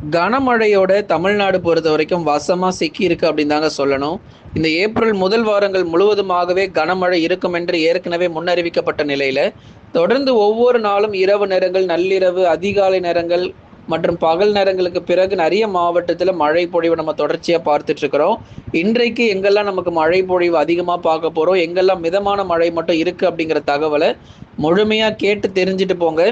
கனமழையோட தமிழ்நாடு பொறுத்த வரைக்கும் வசமா சிக்கி இருக்கு அப்படின்னு தாங்க சொல்லணும். இந்த ஏப்ரல் முதல் வாரங்கள் முழுவதுமாகவே கனமழை இருக்கும் என்று ஏற்கனவே முன்னறிவிக்கப்பட்ட நிலையில தொடர்ந்து ஒவ்வொரு நாளும் இரவு நேரங்கள் நள்ளிரவு அதிகாலை நேரங்கள் மற்றும் பகல் நேரங்களுக்கு பிறகு நிறைய மாவட்டத்தில் மழை பொழிவு நம்ம தொடர்ச்சியாக பார்த்துட்டு இருக்கிறோம் இன்றைக்கு எங்கெல்லாம் நமக்கு மழை பொழிவு அதிகமாக பார்க்க போகிறோம் எங்கெல்லாம் மிதமான மழை மட்டும் இருக்குது அப்படிங்கிற தகவலை முழுமையாக கேட்டு தெரிஞ்சுட்டு போங்க.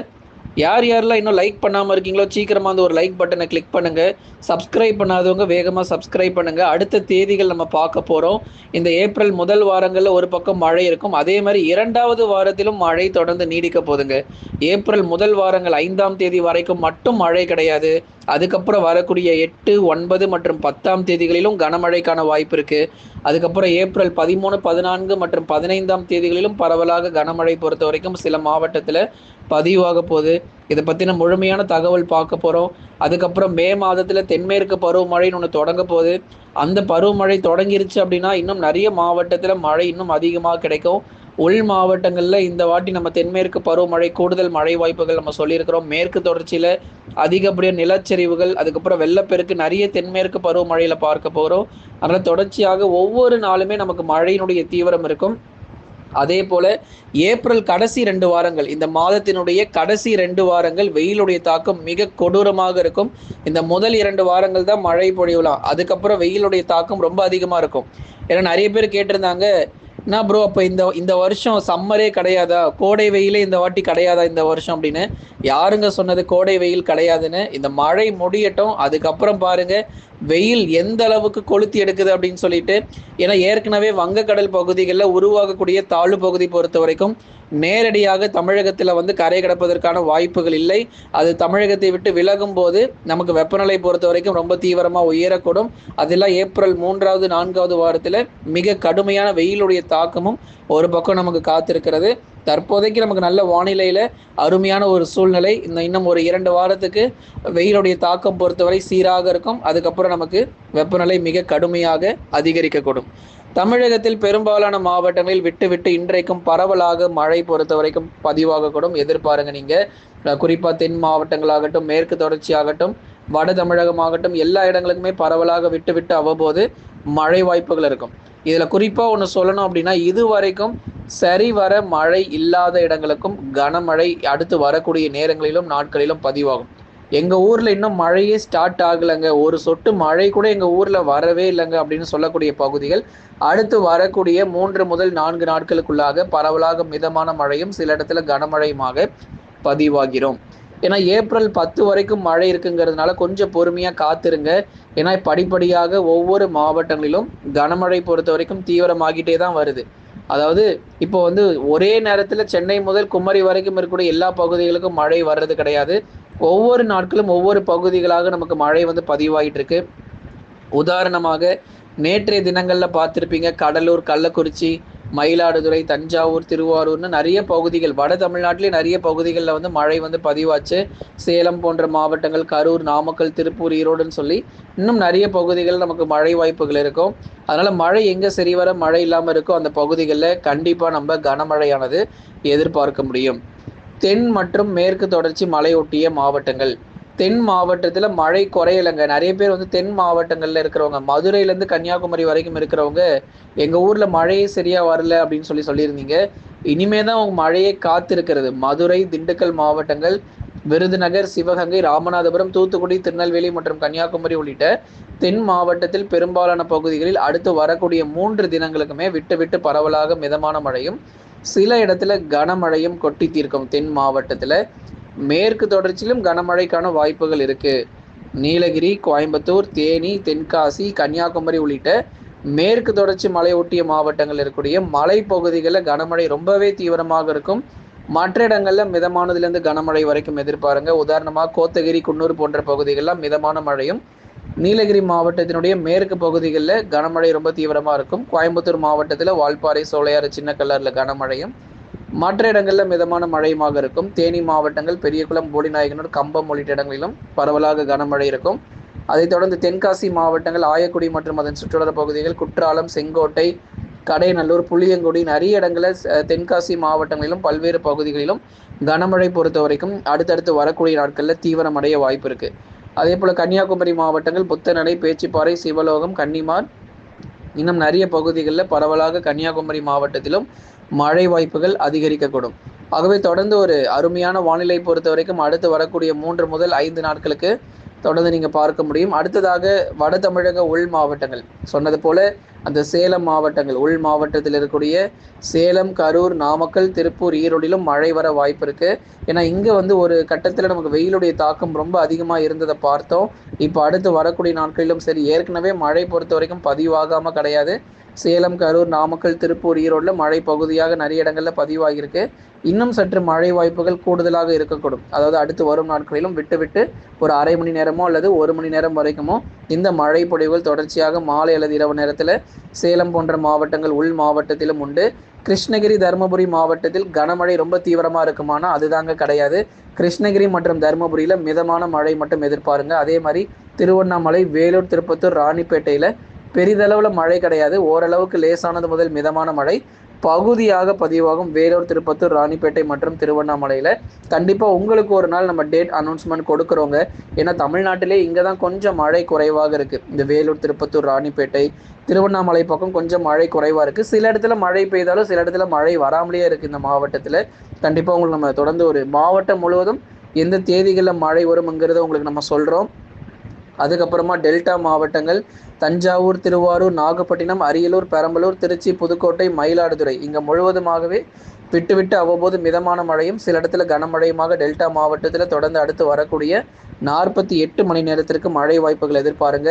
யார் யாரெல்லாம் இன்னும் லைக் பண்ணாமல் இருக்கீங்களோ சீக்கிரமாக வந்து ஒரு லைக் பட்டனை கிளிக் பண்ணுங்க. சப்ஸ்கிரைப் பண்ணாதவங்க வேகமாக சப்ஸ்கிரைப் பண்ணுங்க. அடுத்த தேதிகள் நம்ம பார்க்க போகிறோம் இந்த ஏப்ரல் முதல் வாரங்களில் ஒரு பக்கம் மழை இருக்கும். அதே மாதிரி இரண்டாவது வாரத்திலும் மழை தொடர்ந்து நீடிக்க போதுங்க ஏப்ரல் முதல் வாரங்கள் ஐந்தாம் தேதி வரைக்கும் மட்டும் மழை கிடையாது. அதுக்கப்புறம் வரக்கூடிய எட்டு ஒன்பது மற்றும் பத்தாம் தேதிகளிலும் கனமழைக்கான வாய்ப்பு இருக்கு. அதுக்கப்புறம் ஏப்ரல் பதிமூணு பதினான்கு மற்றும் பதினைந்தாம் தேதிகளிலும் பரவலாக கனமழை பொறுத்த வரைக்கும் சில மாவட்டத்தில் பதிவாக போகுது. இதை பற்றின முழுமையான தகவல் பார்க்க போகிறோம் அதுக்கப்புறம் மே மாதத்தில் தென்மேற்கு பருவமழைன்னு ஒன்று தொடங்க போகுது. அந்த பருவமழை தொடங்கிருச்சு அப்படின்னா இன்னும் நிறைய மாவட்டத்தில் மழை இன்னும் அதிகமாக கிடைக்கும். உள் மாவட்டங்களில் இந்த வாட்டி நம்ம தென்மேற்கு பருவமழை கூடுதல் மழை வாய்ப்புகள் நம்ம சொல்லியிருக்கிறோம். மேற்கு தொடர்ச்சியில் அதிகப்படியாக நிலச்சரிவுகள் அதுக்கப்புறம் வெள்ளப்பெருக்கு நிறைய தென்மேற்கு பருவமழையில் பார்க்க போகிறோம் அதனால் தொடர்ச்சியாக ஒவ்வொரு நாளுமே நமக்கு மழையினுடைய தீவிரம் இருக்கும். அதே போல ஏப்ரல் கடைசி ரெண்டு வாரங்கள் இந்த மாதத்தினுடைய கடைசி ரெண்டு வாரங்கள் வெயிலுடைய தாக்கம் மிக கொடூரமாக இருக்கும். இந்த முதல் இரண்டு வாரங்கள் தான் மழை பொழிவுலாம். அதுக்கப்புறம் வெயிலுடைய தாக்கம் ரொம்ப அதிகமாக இருக்கும். ஏன்னா நிறைய பேர் கேட்டிருந்தாங்க என்ன ப்ரோ அப்போ இந்த இந்த வருஷம் சம்மரே கிடையாதா? கோடை வெயிலே இந்த வாட்டி கிடையாதா இந்த வருஷம் அப்படின்னு? யாருங்க சொன்னது கோடை வெயில் கிடையாதுன்னு? இந்த மழை முடியட்டும் அதுக்கப்புறம் பாருங்க. வெயில் எந்த அளவுக்கு கொளுத்தி எடுக்குது அப்படின்னு சொல்லிட்டு ஏன்னா ஏற்கனவே வங்கக்கடல் பகுதிகளில் உருவாகக்கூடிய தாழ்வு பகுதி பொறுத்த வரைக்கும் நேரடியாக தமிழகத்தில் வந்து கரை கிடப்பதற்கான வாய்ப்புகள் இல்லை. அது தமிழகத்தை விட்டு விலகும் போது நமக்கு வெப்பநிலை பொறுத்த வரைக்கும் ரொம்ப தீவிரமாக உயரக்கூடும். அதெல்லாம் ஏப்ரல் மூன்றாவது நான்காவது வாரத்தில் மிக கடுமையான வெயிலுடைய தாக்கமும் ஒரு பக்கம் நமக்கு காத்திருக்கிறது. தற்போதைக்கு நமக்கு நல்ல வானிலையில் அருமையான ஒரு சூழ்நிலை. இந்த இன்னும் ஒரு இரண்டு வாரத்துக்கு வெயிலுடைய தாக்கம் பொறுத்தவரை சீராக இருக்கும். அதுக்கப்புறம் நமக்கு வெப்பநிலை மிக கடுமையாக அதிகரிக்கக்கூடும். தமிழகத்தில் பெரும்பாலான மாவட்டங்களில் விட்டு விட்டு இன்றைக்கும் பரவலாக மழை பொறுத்த வரைக்கும் பதிவாகக்கூடும். எதிர்பாருங்க நீங்க. குறிப்பா தென் மாவட்டங்களாகட்டும் மேற்கு தொடர்ச்சி ஆகட்டும் வட தமிழகமாகட்டும் எல்லா இடங்களுக்குமே பரவலாக விட்டு விட்டு அவ்வப்போது மழை வாய்ப்புகள் இருக்கும். இதுல குறிப்பா ஒன்று சொல்லணும் அப்படின்னா இது வரைக்கும் சரிவர மழை இல்லாத இடங்களுக்கும் கனமழை அடுத்து வரக்கூடிய நேரங்களிலும் நாட்களிலும் பதிவாகும். எங்க ஊர்ல இன்னும் மழையே ஸ்டார்ட் ஆகலைங்க. ஒரு சொட்டு மழை கூட எங்க ஊர்ல வரவே இல்லைங்க அப்படின்னு சொல்லக்கூடிய பகுதிகள். அடுத்து வரக்கூடிய மூன்று முதல் நான்கு நாட்களுக்குள்ளாக பரவலாக மிதமான மழையும் சில இடத்துல கனமழையுமாக பதிவாகிறோம் ஏன்னா ஏப்ரல் பத்து வரைக்கும் மழை இருக்குங்கிறதுனால கொஞ்சம் பொறுமையாக காத்துருங்க. ஏன்னா படிப்படியாக ஒவ்வொரு மாவட்டங்களிலும் கனமழை பொறுத்த வரைக்கும் தீவிரமாகிட்டே தான் வருது. அதாவது இப்போ வந்து ஒரே நேரத்தில் சென்னை முதல் குமரி வரைக்கும் இருக்கக்கூடிய எல்லா பகுதிகளுக்கும் மழை வர்றது கிடையாது. ஒவ்வொரு நாட்களும் ஒவ்வொரு பகுதிகளாக நமக்கு மழை வந்து பதிவாயிட்டு இருக்கு உதாரணமாக நேற்றைய தினங்களில் பார்த்துருப்பீங்க கடலூர் கள்ளக்குறிச்சி மயிலாடுதுறை தஞ்சாவூர் திருவாரூர்னு நிறைய பகுதிகள் வட தமிழ்நாட்டிலே நிறைய பகுதிகளில் வந்து மழை வந்து பதிவாச்சு. சேலம் போன்ற மாவட்டங்கள் கரூர் நாமக்கல் திருப்பூர் ஈரோடுன்னு சொல்லி இன்னும் நிறைய பகுதிகள் நமக்கு மழை வாய்ப்புகள் இருக்கும். அதனால் மழை எங்கே சரிவர மழை இல்லாமல் இருக்கோ அந்த பகுதிகளில் கண்டிப்பாக நம்ம கனமழையானது எதிர்பார்க்க முடியும். தென் மற்றும் மேற்கு தொடர்ச்சி மலையொட்டிய மாவட்டங்கள். தென் மாவட்டத்தில் மழை குறையலைங்க. நிறைய பேர் வந்து தென் மாவட்டங்களில் இருக்கிறவங்க மதுரையிலேருந்து கன்னியாகுமரி வரைக்கும் இருக்கிறவங்க எங்கள் ஊரில் மழையே சரியாக வரல அப்படின்னு சொல்லி சொல்லியிருந்தீங்க. இனிமே தான் அவங்க மழையே காத்திருக்கிறது. மதுரை திண்டுக்கல் மாவட்டங்கள் விருதுநகர் சிவகங்கை ராமநாதபுரம் தூத்துக்குடி திருநெல்வேலி மற்றும் கன்னியாகுமரி உள்ளிட்ட தென் மாவட்டத்தில் பெரும்பாலான பகுதிகளில் அடுத்து வரக்கூடிய மூன்று தினங்களுக்குமே விட்டு விட்டு பரவலாக மிதமான மழையும் சில இடத்துல கனமழையும் கொட்டி தீர்க்கும் தென் மாவட்டத்தில் மேற்கு தொடர்ச்சியிலும் கனமழைக்கான வாய்ப்புகள் இருக்கு. நீலகிரி கோயம்புத்தூர் தேனி தென்காசி கன்னியாகுமரி உள்ளிட்ட மேற்கு தொடர்ச்சி மலை ஒட்டிய மாவட்டங்கள் இருக்கக்கூடிய மலைப்பகுதிகளில் கனமழை ரொம்பவே தீவிரமாக இருக்கும். மற்ற இடங்களில் மிதமானதுலேருந்து கனமழை வரைக்கும் எதிர்பாருங்க. உதாரணமாக கோத்தகிரி குன்னூர் போன்ற பகுதிகளெலாம் மிதமான மழையும் நீலகிரி மாவட்டத்தினுடைய மேற்கு பகுதிகளில் கனமழை ரொம்ப தீவிரமாக இருக்கும். கோயம்புத்தூர் மாவட்டத்தில் வால்பாறை சோலையாறு சின்ன கல்லரில் கனமழையும். மற்ற இடங்களில் மிதமான மழையுமாக இருக்கும். தேனி மாவட்டங்கள் பெரியகுளம் போடிநாயகனூர் கம்பம் உள்ளிட்ட இடங்களிலும் பரவலாக கனமழை இருக்கும். அதைத் தொடர்ந்து தென்காசி மாவட்டங்கள் ஆயக்குடி மற்றும் அதன் சுற்றுலா பகுதிகள் குற்றாலம் செங்கோட்டை கடையநல்லூர் புளியங்குடி நிறைய இடங்களில் தென்காசி மாவட்டங்களிலும் பல்வேறு பகுதிகளிலும் கனமழை பொறுத்த வரைக்கும் அடுத்தடுத்து வரக்கூடிய நாட்களில் தீவிரமடைய வாய்ப்பு இருக்குது அதே போல் கன்னியாகுமரி மாவட்டங்கள் புத்தநடை பேச்சிப்பாறை சிவலோகம் கன்னிமார் இன்னும் நிறைய பகுதிகளில் பரவலாக கன்னியாகுமரி மாவட்டத்திலும் மழை வாய்ப்புகள் அதிகரிக்கக்கூடும். ஆகவே தொடர்ந்து ஒரு அருமையான வானிலை பொறுத்த வரைக்கும் அடுத்து வரக்கூடிய மூன்று முதல் ஐந்து நாட்களுக்கு தொடர்ந்து நீங்கள் பார்க்க முடியும். அடுத்ததாக வட தமிழக உள் மாவட்டங்கள். சொன்னது போல அந்த சேலம் மாவட்டங்கள் உள் மாவட்டத்தில் இருக்கக்கூடிய சேலம் கரூர் நாமக்கல் திருப்பூர் ஈரோடிலும் மழை வர வாய்ப்பு இருக்கு. ஏன்னா இங்கே வந்து ஒரு கட்டத்தில் நமக்கு வெயிலுடைய தாக்கம் ரொம்ப அதிகமாக இருந்ததை பார்த்தோம். இப்போ அடுத்து வரக்கூடிய நாட்களிலும் சரி ஏற்கனவே மழை பொறுத்த வரைக்கும் பதிவாகாமல் கிடையாது. சேலம் கரூர் நாமக்கல் திருப்பூர் ஈரோடில் மழை பகுதியாக நிறைய இடங்களில் பதிவாகியிருக்கு. இன்னும் சற்று மழை வாய்ப்புகள் கூடுதலாக இருக்கக்கூடும். அதாவது அடுத்து வரும் நாட்களிலும் விட்டு விட்டு ஒரு அரை மணி நேரமோ அல்லது ஒரு மணி நேரம் வரைக்குமோ இந்த மழை பொழிவுகள் தொடர்ச்சியாக மாலை அல்லது இரவு நேரத்தில் சேலம் போன்ற மாவட்டங்கள் உள் மாவட்டத்திலும் உண்டு. கிருஷ்ணகிரி தருமபுரி மாவட்டத்தில் கனமழை ரொம்ப தீவிரமாக இருக்குமானா அதுதாங்க கிடையாது. கிருஷ்ணகிரி மற்றும் தருமபுரியில் மிதமான மழை மட்டும் எதிர்பாருங்க. அதே மாதிரி திருவண்ணாமலை வேலூர் திருப்பத்தூர் ராணிப்பேட்டையில் பெரிதளவில் மழை கிடையாது. ஓரளவுக்கு லேசானது முதல் மிதமான மழை. பகுதியாக பதிவாகும் வேலூர் திருப்பத்தூர் ராணிப்பேட்டை மற்றும் திருவண்ணாமலையில். கண்டிப்பாக உங்களுக்கு ஒரு நாள் நம்ம டேட் அனௌன்ஸ்மெண்ட் கொடுக்குறோங்க. ஏன்னா தமிழ்நாட்டிலே இங்கே தான் கொஞ்சம் மழை குறைவாக இருக்குது இந்த வேலூர் திருப்பத்தூர் ராணிப்பேட்டை திருவண்ணாமலை பக்கம் கொஞ்சம் மழை குறைவாக இருக்குது சில இடத்துல மழை பெய்தாலும் சில இடத்துல மழை வராமலேயே இருக்குது இந்த மாவட்டத்தில். கண்டிப்பாக உங்களுக்கு நம்ம தொடர்ந்து ஒரு மாவட்டம் முழுவதும் எந்த தேதிகளில் மழை வரும்ங்கிறத உங்களுக்கு நம்ம சொல்கிறோம் அதுக்கப்புறமா டெல்டா மாவட்டங்கள் தஞ்சாவூர் திருவாரூர் நாகப்பட்டினம் அரியலூர் பெரம்பலூர் திருச்சி புதுக்கோட்டை மயிலாடுதுறை. இங்கே முழுவதுமாகவே விட்டு விட்டு அவ்வப்போது மிதமான மழையும் சில இடத்துல கனமழையுமாக டெல்டா மாவட்டத்தில் தொடர்ந்து அடுத்து வரக்கூடிய நாற்பத்தி எட்டு மணி நேரத்திற்கு மழை வாய்ப்புகள் எதிர்பாருங்க.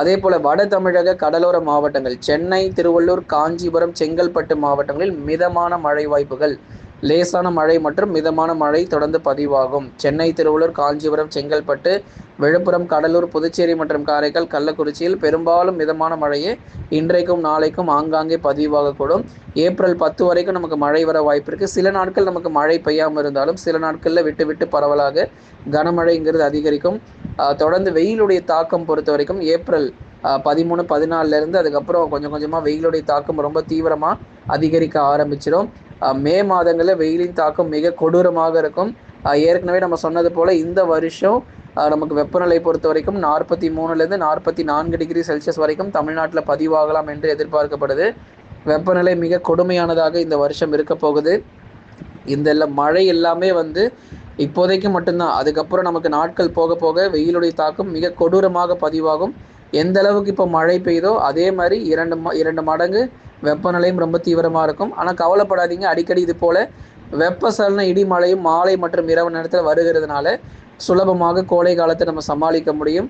அதே போல வட தமிழக கடலோர மாவட்டங்கள் சென்னை திருவள்ளூர் காஞ்சிபுரம் செங்கல்பட்டு மாவட்டங்களில் மிதமான மழை வாய்ப்புகள். லேசான மழை மற்றும் மிதமான மழை தொடர்ந்து பதிவாகும். சென்னை திருவள்ளூர் காஞ்சிபுரம் செங்கல்பட்டு விழுப்புரம் கடலூர் புதுச்சேரி மற்றும் காரைக்கால் கள்ளக்குறிச்சியில் பெரும்பாலும் மிதமான மழையே இன்றைக்கும் நாளைக்கும் ஆங்காங்கே பதிவாகக்கூடும். ஏப்ரல் பத்து வரைக்கும் நமக்கு மழை வர வாய்ப்பு இருக்குது சில நாட்கள் நமக்கு மழை பெய்யாமல் இருந்தாலும் சில நாட்களில் விட்டு விட்டு பரவலாக கனமழைங்கிறது அதிகரிக்கும். தொடர்ந்து வெயிலுடைய தாக்கம் பொறுத்த வரைக்கும் ஏப்ரல் பதிமூணு பதினாலுலேருந்து அதுக்கப்புறம் கொஞ்சம் கொஞ்சமாக வெயிலுடைய தாக்கம் ரொம்ப தீவிரமாக அதிகரிக்க ஆரம்பிச்சிடும் மே மாதங்களில் வெயிலின் தாக்கம் மிக கொடூரமாக இருக்கும். ஏற்கனவே நம்ம சொன்னது போல் இந்த வருஷம் நமக்கு வெப்பநிலை பொறுத்த வரைக்கும் நாற்பத்தி மூணுலேருந்து நாற்பத்தி நான்கு டிகிரி செல்சியஸ் வரைக்கும் தமிழ்நாட்டில் பதிவாகலாம் என்று எதிர்பார்க்கப்படுது. வெப்பநிலை மிக கொடுமையானதாக இந்த வருஷம் இருக்க போகுது. இந்த மழை எல்லாமே வந்து இப்போதைக்கு மட்டும்தான். அதுக்கப்புறம் நமக்கு நாட்கள் போக போக வெயிலுடைய தாக்கம் மிக கொடூரமாக பதிவாகும். எந்த அளவுக்கு இப்போ மழை பெய்தோ அதே மாதிரி இரண்டு இரண்டு மடங்கு வெப்பநிலையும் ரொம்ப தீவிரமாக இருக்கும். ஆனால் கவலைப்படாதீங்க. அடிக்கடி இது போல் வெப்பசலன இடிமழையும் மாலை மற்றும் இரவு நேரத்தில் வருகிறதுனால சுலபமாக கோடை காலத்தை நம்ம சமாளிக்க முடியும்.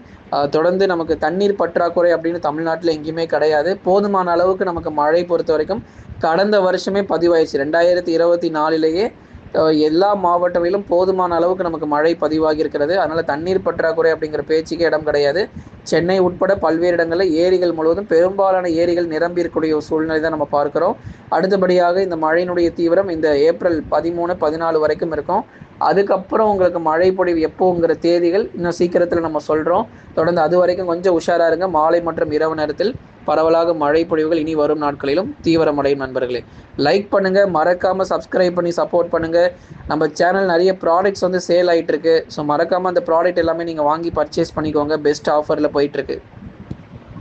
தொடர்ந்து நமக்கு தண்ணீர் பற்றாக்குறை அப்படின்னு தமிழ்நாட்டில் எங்கேயுமே கிடையாது. போதுமான அளவுக்கு நமக்கு மழை பொறுத்த வரைக்கும் கடந்த வருஷமே பதிவாயிடுச்சு. ரெண்டாயிரத்தி இருபத்தி நாலுலேயே எல்லா மாவட்டங்களிலும் போதுமான அளவுக்கு நமக்கு மழை பதிவாகி இருக்கிறது அதனால் தண்ணீர் பற்றாக்குறை அப்படிங்கிற பேச்சுக்கே இடம் கிடையாது. சென்னை உட்பட பல்வேறு இடங்களில் ஏரிகள் முழுவதும் பெரும்பாலான ஏரிகள் நிரம்பி இருக்கக்கூடிய ஒரு சூழ்நிலை தான் நம்ம பார்க்குறோம். அடுத்தபடியாக இந்த மழையினுடைய தீவிரம் இந்த ஏப்ரல் பதிமூணு பதினாலு வரைக்கும் இருக்கும். அதுக்கப்புறம் உங்களுக்கு மழை பொழிவு எப்போங்கிற தேதிகள் இன்னும் சீக்கிரத்தில் நம்ம சொல்கிறோம் தொடர்ந்து அது வரைக்கும் கொஞ்சம் உஷாராக இருங்க. மாலை மற்றும் இரவு நேரத்தில் பரவலாக மழை பொழிவுகள் இனி வரும் நாட்களிலும் தீவிரமடையும் நண்பர்களே. லைக் பண்ணுங்க மறக்காம சப்ஸ்கிரைப் பண்ணி சப்போர்ட் பண்ணுங்க. நம்ம சேனல் நிறைய ப்ராடக்ட்ஸ் வந்து சேல் ஆகிட்டு இருக்கு ஸோ மறக்காம அந்த ப்ராடக்ட் எல்லாமே நீங்கள் வாங்கி பர்ச்சேஸ் பண்ணிக்கோங்க. பெஸ்ட் ஆஃபரில் போயிட்டு இருக்கு